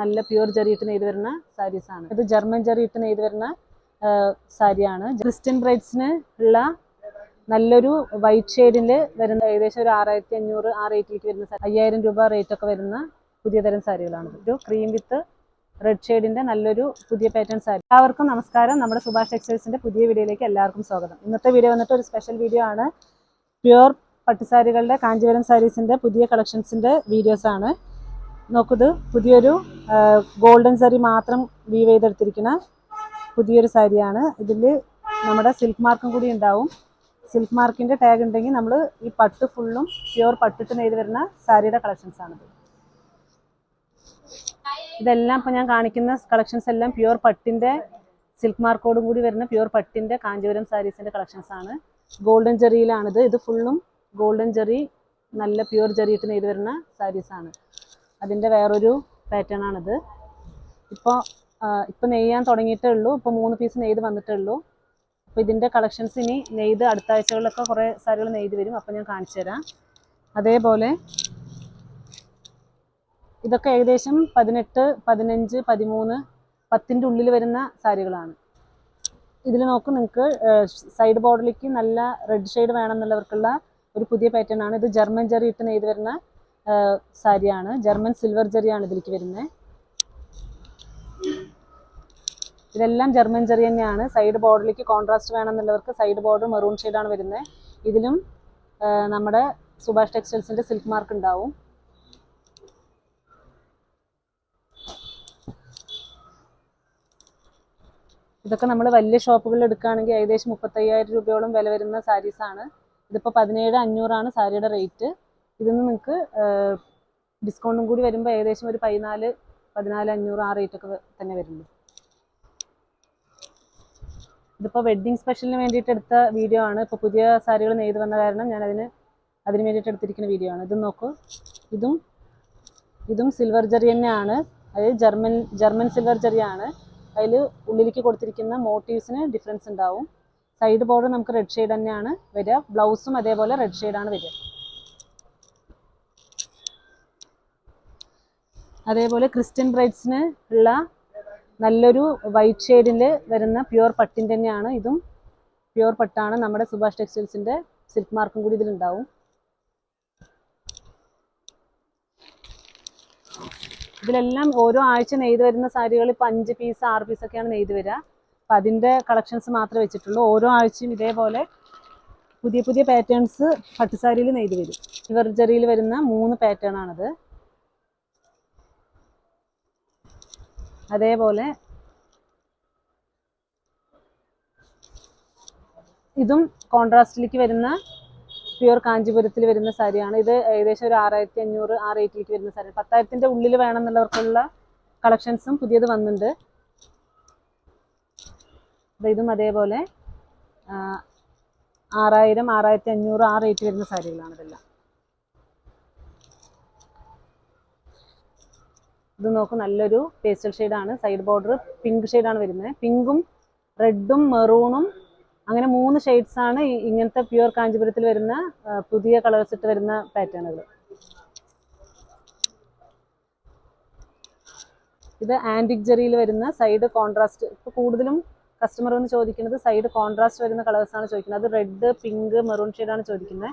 നല്ല പ്യൂർ ജെറിയിട്ട് നെയ്ത് വരുന്ന ആണ്. ഇത് ജർമ്മൻ ജെറിയിട്ട് നെയ്ത് വരുന്ന സാരിയാണ് ക്രിസ്ത്യൻ ബ്രൈഡ്സിന് ഉള്ള നല്ലൊരു വൈറ്റ് ഷെയ്ഡിൽ വരുന്ന ഏകദേശം ഒരു ആറായിരത്തി അഞ്ഞൂറ് ആ റേറ്റിലേക്ക് വരുന്ന അയ്യായിരം രൂപ റേറ്റ് ഒക്കെ വരുന്ന പുതിയ തരം സാരികളാണ് ഒരു ക്രീം വിത്ത് റെഡ് ഷെയ്ഡിന്റെ നല്ലൊരു പുതിയ പാറ്റേൺ സാരി. എല്ലാവർക്കും നമസ്കാരം. നമ്മുടെ സുഭാഷ് ടെക്സ്റ്റൈൽസിന്റെ പുതിയ വീഡിയോയിലേക്ക് എല്ലാവർക്കും സ്വാഗതം. ഇന്നത്തെ വീഡിയോ വന്നിട്ട് ഒരു സ്പെഷ്യൽ വീഡിയോ ആണ്. പ്യുവർ പട്ടുസാരികളുടെ കാഞ്ചീപുരം സാരീസിന്റെ പുതിയ കളക്ഷൻസിന്റെ വീഡിയോസ് നോക്കുത് പുതിയൊരു ഗോൾഡൻ സാരി മാത്രം വീവ് ചെയ്തെടുത്തിരിക്കുന്ന പുതിയൊരു സാരിയാണ്. ഇതിൽ നമ്മുടെ സിൽക്ക് മാർക്കും കൂടി ഉണ്ടാവും. സിൽക്ക് മാർക്കിന്റെ ടാഗ് ഉണ്ടെങ്കിൽ നമ്മൾ ഈ പട്ട് ഫുള്ളും പ്യുവർ പട്ടിട്ട് നെയ്ത് വരുന്ന സാരിയുടെ കളക്ഷൻസ് ആണിത് ഇതെല്ലാം ഇപ്പം ഞാൻ കാണിക്കുന്ന കളക്ഷൻസ് എല്ലാം പ്യുവർ പട്ടിന്റെ സിൽക്ക് മാർക്കോടും കൂടി വരുന്ന പ്യുവർ പട്ടിന്റെ കാഞ്ചീപുരം സാരീസിന്റെ കളക്ഷൻസ് ആണ്. ഗോൾഡൻ ജെറിയിലാണിത് ഇത് ഫുള്ളും ഗോൾഡൻ ജെറി നല്ല പ്യുവർ ജെറിയിട്ട് നെയ്ത് വരുന്ന സാരീസ് ആണ് അതിന്റെ വേറൊരു പാറ്റേൺ ആണിത്. ഇപ്പോൾ ഇപ്പം നെയ്യാൻ തുടങ്ങിയിട്ടേ ഉള്ളൂ. ഇപ്പോൾ മൂന്ന് പീസ് നെയ്ത് വന്നിട്ടേ ഉള്ളൂ. അപ്പോൾ ഇതിന്റെ കളക്ഷൻസ് ഇനി നെയ്ത് അടുത്ത ആഴ്ചകളിലൊക്കെ കുറേ സാരികൾ നെയ്ത് വരും. അപ്പോൾ ഞാൻ കാണിച്ചു തരാം. അതേപോലെ ഇതൊക്കെ ഏകദേശം പതിനെട്ട് പതിനഞ്ച് പതിമൂന്ന് പത്തിന്റെ ഉള്ളിൽ വരുന്ന സാരികളാണ്. ഇതിൽ നോക്ക് നിങ്ങൾക്ക് സൈഡ് ബോർഡിലേക്ക് നല്ല റെഡ് ഷെയ്ഡ് വേണമെന്നുള്ളവർക്കുള്ള ഒരു പുതിയ പാറ്റേൺ ആണ്. ഇത് ജർമ്മൻ ജെറി ഇട്ട് നെയ്ത് വരുന്ന സാരിയാണ്. ജർമ്മൻ സിൽവർ ജെറിയാണ് ഇതിലേക്ക് വരുന്നത് ഇതെല്ലാം ജർമ്മൻ ജെറി തന്നെയാണ്. സൈഡ് ബോർഡിലേക്ക് കോൺട്രാസ്റ്റ് വേണമെന്നുള്ളവർക്ക് സൈഡ് ബോർഡർ മെറൂൺ ഷെയ്ഡാണ് വരുന്നത് ഇതിലും നമ്മുടെ സുഭാഷ് ടെക്സ്റ്റൈൽസിന്റെ സിൽക്ക് മാർക്ക് ഉണ്ടാവും. ഇതൊക്കെ നമ്മൾ വലിയ ഷോപ്പുകളിൽ എടുക്കുകയാണെങ്കിൽ ഏകദേശം മുപ്പത്തയ്യായിരം രൂപയോളം വില വരുന്ന സാരീസാണ്. ഇതിപ്പോൾ പതിനേഴ് അഞ്ഞൂറാണ് സാരിയുടെ റേറ്റ്. ഇതിന്ന് നിങ്ങൾക്ക് ഡിസ്കൗണ്ടും കൂടി വരുമ്പോൾ ഏകദേശം ഒരു പതിനാല് പതിനാല് അഞ്ഞൂറ് ആ റേറ്റൊക്കെ തന്നെ വരുള്ളൂ. ഇതിപ്പോൾ വെഡ്ഡിങ് സ്പെഷ്യലിന് വേണ്ടിയിട്ട് എടുത്ത വീഡിയോ ആണ്. ഇപ്പോൾ പുതിയ സാരികൾ നെയ്ത് വന്ന കാരണം ഞാൻ അതിന് അതിന് വേണ്ടിയിട്ട് എടുത്തിരിക്കുന്ന വീഡിയോ ആണ്. ഇതും നോക്കൂ. ഇതും ഇതും സിൽവർ ജെറി തന്നെയാണ്. അതായത് ജർമ്മൻ ജർമ്മൻ സിൽവർ ജെറിയാണ് അതിൽ ഉള്ളിലേക്ക് കൊടുത്തിരിക്കുന്ന മോട്ടീവ്സിന് ഡിഫറൻസ് ഉണ്ടാവും. സൈഡ് ബോർഡർ നമുക്ക് റെഡ് ഷെയ്ഡ് തന്നെയാണ് വരിക. ബ്ലൗസും അതേപോലെ റെഡ് ഷെയ്ഡാണ് വരിക. അതേപോലെ ക്രിസ്ത്യൻ ബ്രൈഡ്സിന് ഉള്ള നല്ലൊരു വൈറ്റ് ഷെയ്ഡിൽ വരുന്ന പ്യുവർ പട്ടിൻ തന്നെയാണ്. ഇതും പ്യുവർ പട്ടാണ്. നമ്മുടെ സുഭാഷ് ടെക്സ്റ്റൈൽസിന്റെ സിൽക്ക് മാർക്കും കൂടി ഇതിലുണ്ടാവും ഇതിലെല്ലാം ഓരോ ആഴ്ച നെയ്ത് വരുന്ന സാരികൾ ഇപ്പോൾ അഞ്ച് പീസ് ആറ് പീസൊക്കെയാണ് നെയ്ത് വരിക. അപ്പം അതിന്റെ കളക്ഷൻസ് മാത്രമേ വെച്ചിട്ടുള്ളൂ. ഓരോ ആഴ്ചയും ഇതേപോലെ പുതിയ പുതിയ പാറ്റേൺസ് പട്ടുസാരിയിൽ നെയ്ത് വരും. ഇവർജറിയിൽ വരുന്ന മൂന്ന് പാറ്റേൺ ആണത്. അതേപോലെ ഇതും കോൺട്രാസ്റ്റിലേക്ക് വരുന്ന പ്യുവർ കാഞ്ചിപുരത്തിൽ വരുന്ന സാരിയാണ്. ഇത് ഏകദേശം ഒരു ആറായിരത്തി അഞ്ഞൂറ് ആ റേറ്റിലേക്ക് വരുന്ന സാരി. പത്തായിരത്തിന്റെ ഉള്ളിൽ വേണമെന്നുള്ളവർക്കുള്ള കളക്ഷൻസും പുതിയത് വന്നിട്ടുണ്ട്. ഇതും അതേപോലെ ആറായിരം ആറായിരത്തി അഞ്ഞൂറ് ആ റേറ്റ് വരുന്ന സാരികളാണ് ഇതെല്ലാം. ഇത് നോക്കും നല്ലൊരു പേസ്റ്റൽ ഷെയ്ഡാണ് സൈഡ് ബോർഡർ പിങ്ക് ഷെയ്ഡാണ് വരുന്നത്. പിങ്കും റെഡും മെറൂണും അങ്ങനെ മൂന്ന് ഷെയ്ഡ്സ് ആണ് ഇങ്ങനത്തെ പ്യുവർ കാഞ്ചിപുരത്തിൽ വരുന്ന പുതിയ കളേഴ്സ് ഇട്ട് വരുന്ന പാറ്റേണുകൾ ഇത് ആന്റിക് ജെറിയിൽ വരുന്ന സൈഡ് കോൺട്രാസ്റ്റ് ഇപ്പോൾ കൂടുതലും കസ്റ്റമർ വന്ന് ചോദിക്കുന്നത് സൈഡ് കോൺട്രാസ്റ്റ് വരുന്ന കളേഴ്സാണ് ചോദിക്കുന്നത്. അത് റെഡ് പിങ്ക് മെറൂൺ ഷെയ്ഡാണ് ചോദിക്കുന്നത്.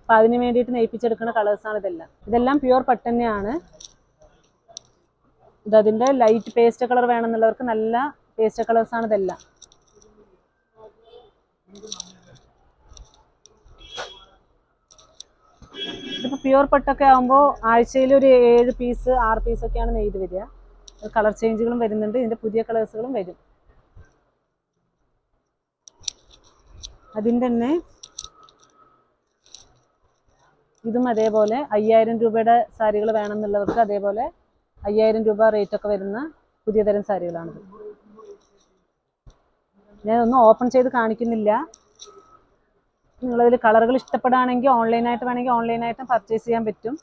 അപ്പോൾ അതിന് വേണ്ടിയിട്ട് നെയ്പ്പിച്ചെടുക്കുന്ന കളേഴ്സാണ് ഇതെല്ലാം. ഇതെല്ലാം പ്യുവർ പട്ട് തന്നെയാണ് ഇതതിന്റെ ലൈറ്റ് പേസ്റ്റ് കളർ വേണമെന്നുള്ളവർക്ക് നല്ല പേസ്റ്റ് കളേഴ്സാണ് ഇതെല്ലാം. ഇതിപ്പോൾ പ്യുവർ പട്ടൊക്കെ ആകുമ്പോൾ ആഴ്ചയിൽ ഒരു ഏഴ് പീസ് ആറ് പീസൊക്കെയാണ് നെയ്ത് വരിക. കളർ ചേഞ്ചുകളും വരുന്നുണ്ട്. ഇതിന്റെ പുതിയ കളേഴ്സുകളും വരും. അതിന്റെ തന്നെ ഇതും അതേപോലെ അയ്യായിരം രൂപയുടെ സാരികൾ വേണമെന്നുള്ളവർക്ക് അതേപോലെ അയ്യായിരം രൂപ റേറ്റ് ഒക്കെ വരുന്ന പുതിയ തരം സാരികളാണിത്. ഞാൻ ഒന്നും ഓപ്പൺ ചെയ്ത് കാണിക്കുന്നില്ല. നിങ്ങളതിൽ കളറുകൾ ഇഷ്ടപ്പെടുകയാണെങ്കിൽ ഓൺലൈനായിട്ട് വേണമെങ്കിൽ ഓൺലൈനായിട്ടും പർച്ചേസ് ചെയ്യാൻ പറ്റും.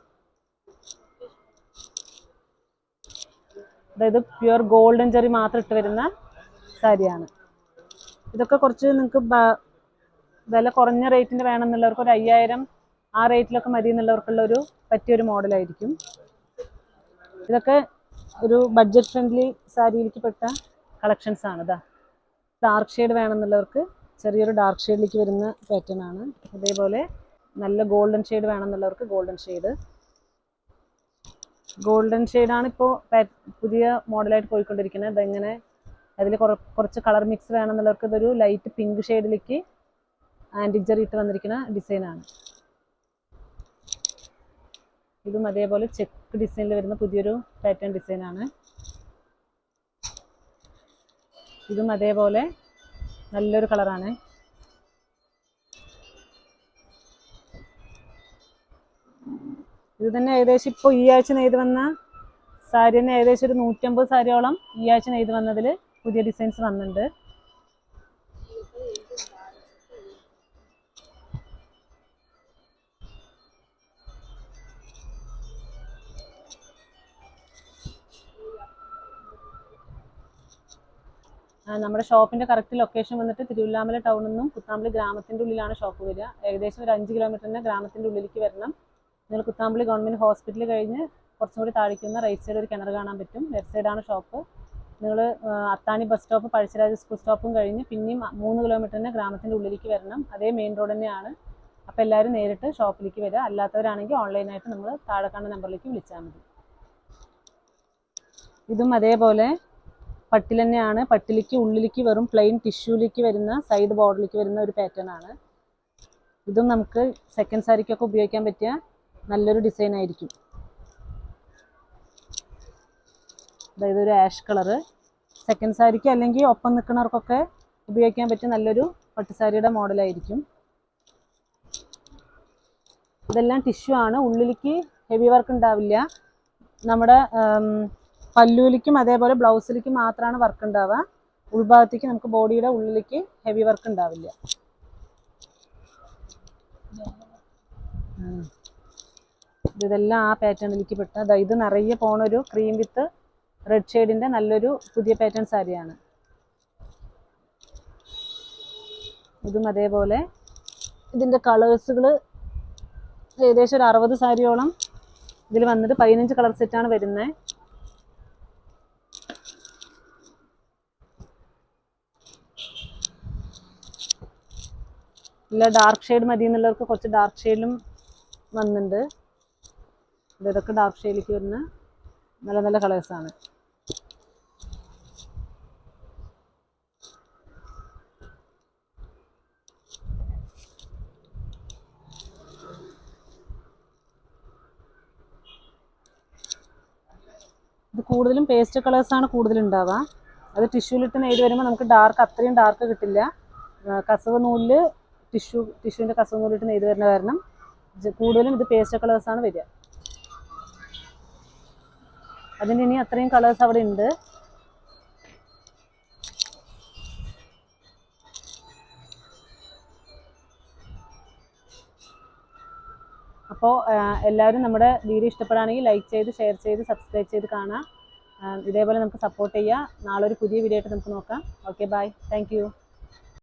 അതായത് പ്യുവർ ഗോൾഡൻ ചെറി മാത്രം ഇട്ട് വരുന്ന സാരിയാണ്. ഇതൊക്കെ കുറച്ച് നിങ്ങൾക്ക് വില കുറഞ്ഞ റേറ്റിന്റെ വേണമെന്നുള്ളവർക്ക് ഒരു അയ്യായിരം ആ റേറ്റിലൊക്കെ മതി എന്നുള്ളവർക്കുള്ള ഒരു പറ്റിയൊരു മോഡലായിരിക്കും ഇതൊക്കെ ഒരു ബഡ്ജറ്റ് ഫ്രണ്ട്ലി സാരിയിലേക്ക് പെട്ട കളക്ഷൻസ് ആണ് ഇതാ ഡാർക്ക് ഷെയ്ഡ് വേണമെന്നുള്ളവർക്ക് ചെറിയൊരു ഡാർക്ക് ഷെയ്ഡിലേക്ക് വരുന്ന പാറ്റേൺ ആണ്. അതേപോലെ നല്ല ഗോൾഡൻ ഷെയ്ഡ് വേണമെന്നുള്ളവർക്ക് ഗോൾഡൻ ഷെയ്ഡ് ഗോൾഡൻ ഷെയ്ഡാണ് ഇപ്പോൾ പുതിയ മോഡലായിട്ട് പോയിക്കൊണ്ടിരിക്കുന്നത്. ഇതെങ്ങനെ അതിൽ കുറച്ച് കളർ മിക്സ് വേണമെന്നുള്ളവർക്ക് ഇതൊരു ലൈറ്റ് പിങ്ക് ഷെയ്ഡിലേക്ക് ആന്റിക് ഇട്ട് വന്നിരിക്കുന്ന ഡിസൈനാണ് ഇതും അതേപോലെ ചെക്ക് ഡിസൈനിൽ വരുന്ന പുതിയൊരു പാറ്റേൺ ഡിസൈനാണ് ഇതും അതേപോലെ നല്ലൊരു കളറാണ് ഇത് തന്നെ ഏകദേശം ഇപ്പോൾ ഈ ആഴ്ച നെയ്ത് വന്ന സാരി തന്നെ ഏകദേശം ഒരു നൂറ്റമ്പത് സാരിയോളം ഈ ആഴ്ച നെയ്ത് വന്നതിൽ പുതിയ ഡിസൈൻസ് വന്നിട്ടുണ്ട്. നമ്മുടെ ഷോപ്പിന്റെ കറക്റ്റ് ലൊക്കേഷൻ വന്നിട്ട് തിരുവല്ലാമല ടൗണിൽ നിന്നും കുത്താമ്പളി ഗ്രാമത്തിന്റെ ഉള്ളിലാണ് ഷോപ്പ് വരിക. ഏകദേശം ഒരു അഞ്ച് കിലോമീറ്ററിന് ഗ്രാമത്തിന്റെ ഉള്ളിലേക്ക് വരണം. നിങ്ങൾ കുത്താമ്പളി ഗവൺമെന്റ് ഹോസ്പിറ്റൽ കഴിഞ്ഞ് കുറച്ചും കൂടി താഴേക്കുന്ന റൈറ്റ് സൈഡ് ഒരു കിണർ കാണാൻ പറ്റും. ലെഫ്റ്റ് സൈഡാണ് ഷോപ്പ്. നിങ്ങൾ Athani bus stop Pazhassiraja school സ്റ്റോപ്പും കഴിഞ്ഞ് പിന്നെയും മൂന്ന് കിലോമീറ്ററിന് ഗ്രാമത്തിന്റെ ഉള്ളിലേക്ക് വരണം. അതേ മെയിൻ റോഡ് തന്നെയാണ്. അപ്പോൾ എല്ലാവരും നേരിട്ട് ഷോപ്പിലേക്ക് വരിക. അല്ലാത്തവരാണെങ്കിൽ ഓൺലൈനായിട്ട് നമ്മൾ താഴെ കാണുന്ന നമ്പറിലേക്ക് വിളിച്ചാൽ മതി. ഇതും അതേപോലെ പട്ടിൽ തന്നെയാണ് പട്ടിലേക്ക് ഉള്ളിലേക്ക് വെറും പ്ലെയിൻ ടിഷ്യൂലേക്ക് വരുന്ന സൈഡ് ബോർഡിലേക്ക് വരുന്ന ഒരു പാറ്റേൺ ആണ്. ഇതും നമുക്ക് സെക്കൻഡ് സാരിക്കൊക്കെ ഉപയോഗിക്കാൻ പറ്റിയ നല്ലൊരു ഡിസൈൻ ആയിരിക്കും. അതായത് ഒരു ആഷ് കളറ് സെക്കൻഡ് സാരിക്ക് അല്ലെങ്കിൽ ഒപ്പം നിൽക്കുന്നവർക്കൊക്കെ ഉപയോഗിക്കാൻ പറ്റിയ നല്ലൊരു പട്ടുസാരിയുടെ മോഡലായിരിക്കും ഇതെല്ലാം ടിഷ്യൂ ആണ്. ഉള്ളിലേക്ക് ഹെവി വർക്ക് ഉണ്ടാവില്ല. നമ്മുടെ ഉം, പല്ലുവിലേക്കും അതേപോലെ ബ്ലൗസിലേക്കും മാത്രമാണ് വർക്ക് ഉണ്ടാവുക ഉൾഭാഗത്തേക്ക് നമുക്ക് ബോഡിയുടെ ഉള്ളിലേക്ക് ഹെവി വർക്ക് ഉണ്ടാവില്ല ഇതെല്ലാം ആ പാറ്റേണിലേക്ക് പെട്ട. ഇത് നിറയെ പോണൊരു ക്രീം വിത്ത് റെഡ് ഷെയ്ഡിന്റെ നല്ലൊരു പുതിയ പാറ്റേൺ സാരിയാണ് ഇതും അതേപോലെ ഇതിന്റെ കളേഴ്സുകൾ ഏകദേശം ഒരു അറുപത് സാരിയോളം ഇതിൽ വന്നിട്ട് പതിനഞ്ച് കളർ സെറ്റാണ് വരുന്നത് ഇല്ല ഡാർക്ക് ഷെയ്ഡ് മതി എന്നുള്ളവർക്ക് കുറച്ച് ഡാർക്ക് ഷെയ്ഡിലും വന്നിട്ടുണ്ട്. ഇത് ഇതൊക്കെ ഡാർക്ക് ഷെയ്ഡിലേക്ക് വരുന്ന നല്ല നല്ല കളേഴ്സാണ് ഇത് കൂടുതലും പേസ്റ്റ് കളേഴ്സാണ് കൂടുതലുണ്ടാവുക. അത് ടിഷ്യൂലിട്ട് നെയ്ത് വരുമ്പോൾ നമുക്ക് ഡാർക്ക് അത്രയും ഡാർക്ക് കിട്ടില്ല. കസവ് നൂലിൽ ടിഷ്യൂ ടിഷ്യൂവിന്റെ കസവും കൂടിയിട്ട് നെയ്ത് വരുന്ന കാരണം കൂടുതലും ഇത് പേസ്റ്റ് കളേഴ്സാണ് വരിക. അതിന് ഇനി അത്രയും കളേഴ്സ് അവിടെ ഉണ്ട്. അപ്പോൾ എല്ലാവരും നമ്മുടെ വീഡിയോ ഇഷ്ടപ്പെടുകയാണെങ്കിൽ ലൈക്ക് ചെയ്ത് ഷെയർ ചെയ്ത് സബ്സ്ക്രൈബ് ചെയ്ത് കാണാം ഇതേപോലെ നമുക്ക് സപ്പോർട്ട് ചെയ്യാം. നാളെ ഒരു പുതിയ വീഡിയോ ആയിട്ട് നമുക്ക് നോക്കാം. Okay bye thank